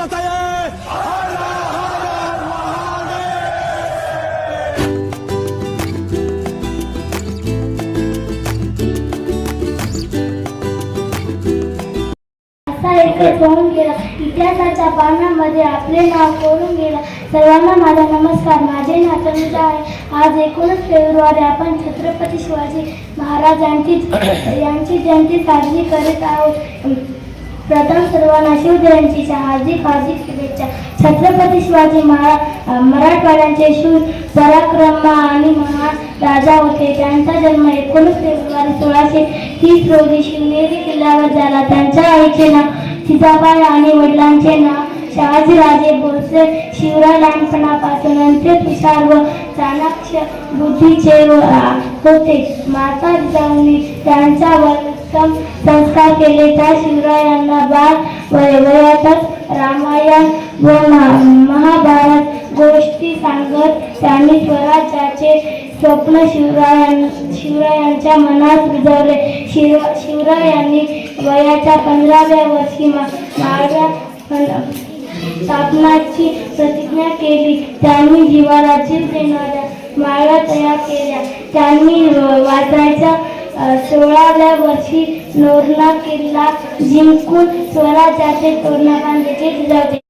असा होऊन गेला इतिहासाच्या पानामध्ये आपले नाव कोरून गेला. सर्वांना माझा नमस्कार. माझे नाव आहे. आज एकोणीस फेब्रुवारी आपण छत्रपती शिवाजी महाराजांची यांची जयंती साजरी करीत आहोत. प्रथम सर्वांना शिवजयंतीच्या हार्दिक हार्दिक शुभेच्छा. छत्रपती शिवाजी महाराज मराठवाड्यांचे शूर पराक्रम आणि महान राजा होते. त्यांचा जन्म एकोणीस फेब्रुवारी सोळाशे तीस रोजी शिवनेरी किल्ल्यावर झाला. त्यांच्या आईचे नाव सीताबाई आणि वडिलांचे नाव शहाजीराजे भोसले शिवराय लहानपणापासून अंत्यत हुशार व चाणाक्ष बुद्धीचे होते. माता जिजाऊंनी त्यांच्यावर उत्तम संस्कार केले. त्या शिवरायांना बाळ वय- वयातच रामायण व महा- महाभारत गोष्टी सांगत त्यांनी स्वराज्याचे स्वप्न शिवरायां शिवरायांच्या मनात रुजवले शिव शिवरायांनी वयाच्या पंधराव्या वर्षी मा- माळव्या स्थापनाची प्रतिज्ञा केली. त्यांनी जीवाला जीव देणाऱ्या माळा तयार केल्या. त्यांनी वाचायच्या सोळाव्या वर्षी नोरला किल्ला जिंकून स्वराज्याचे तोरणा बांधले. जाते